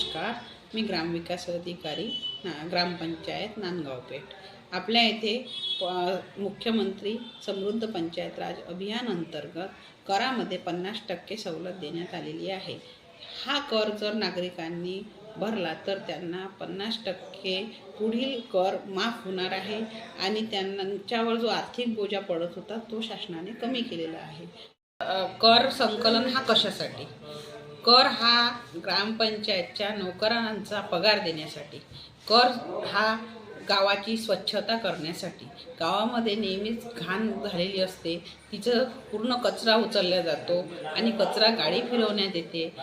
नमस्कार मी ग्रामविकास अधिकारी ना ग्रामपंचायत नांदगावपेठ आपल्या येथे प मुख्यमंत्री समृद्ध पंचायत राज अभियान अंतर्गत करामध्ये पन्नास टक्के सवलत देण्यात आलेली आहे. हा कर जर नागरिकांनी भरला तर त्यांना पन्नास टक्के पुढील कर माफ होणार आहे आणि त्यांच्यावर जो आर्थिक बोजा पडत होता तो शासनाने कमी केलेला आहे. कर संकलन हा कशासाठी? कर हा ग्रामपंचायतच्या नोकरांचा पगार देण्यासाठी. कर हा गावाची स्वच्छता करण्यासाठी. गावामध्ये नेहमीच घाण झालेली असते. तिचं पूर्ण कचरा उचलला जातो आणि कचरा गाडी फिरवण्यात येते.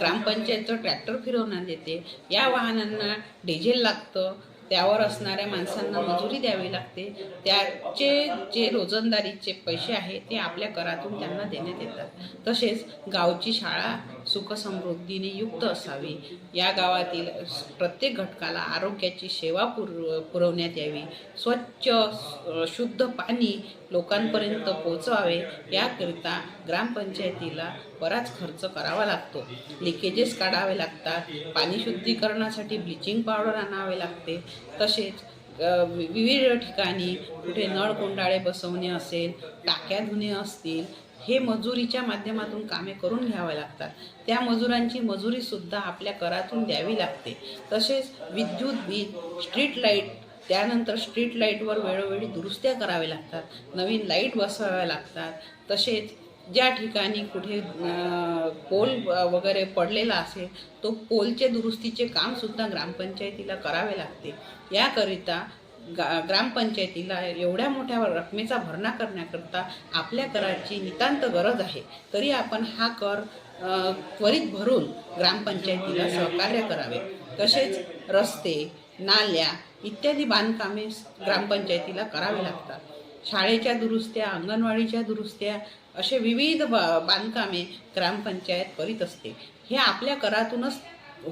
ग्रामपंचायतचं ट्रॅक्टर फिरवण्यात येते. या वाहनांना डिझेल लागतं. त्यावर असणाऱ्या माणसांना मजुरी द्यावी लागते. त्याचे जे रोजंदारीचे पैसे आहेत ते आपल्या करातून त्यांना देण्यात येतात. तसेच गावची शाळा सुखसमृद्धीने युक्त असावी. या गावातील प्रत्येक घटकाला आरोग्याची सेवा पुर पुरवण्यात यावी. स्वच्छ शुद्ध पाणी लोकांपर्यंत पोहोचवावे याकरिता ग्रामपंचायतीला बराच खर्च करावा लागतो. लिकेजेस काढावे लागतात पाणी शुद्धीकरणासाठी ब्लिचिंग पावडर आणावे लागते. तसेच विविध ठिकाणी कुठे नळ कोंडाळे बसवणे असेल टाक्या धुणे असतील हे मजुरीच्या माध्यमातून कामे करून घ्यावे लागतात. त्या मजुरांची मजुरीसुद्धा आपल्या करातून द्यावी लागते. तसेच विद्युत बिल स्ट्रीट लाइट त्यानंतर स्ट्रीट लाईटवर वेळोवेळी दुरुस्त्या कराव्या लागतात. नवीन लाइट बसवाव्या लागतात. तसेच ज्या ठिकाणी कुठे पोल वगैरे पडलेला असेल तो पोलचे दुरुस्तीचे कामसुद्धा ग्रामपंचायतीला करावे लागते. याकरिता गा ग्रामपंचायतीला एवढ्या मोठ्या रकमेचा भरणा करण्याकरता आपल्या कराची नितांत गरज आहे. तरी आपण हा कर त्वरित भरून ग्रामपंचायतीला सहकार्य करावे. तसेच रस्ते नाल्या इत्यादी बांधकामे ग्रामपंचायतीला करावी लागतात. शाळेच्या दुरुस्त्या अंगणवाडीच्या दुरुस्त्या असे विविध बा बांधकामे ग्रामपंचायत करीत असते. हे आपल्या करातूनच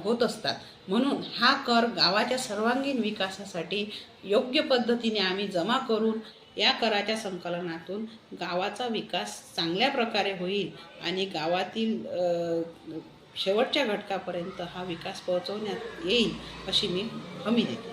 होत असतात. म्हणून हा कर गावाच्या सर्वांगीण विकासासाठी योग्य पद्धतीने आम्ही जमा करून या कराच्या संकलनातून गावाचा विकास चांगल्या प्रकारे होईल आणि गावातील शेवटच्या घटकापर्यंत हा विकास पोहोचवण्यात येईल अशी मी हमी देते.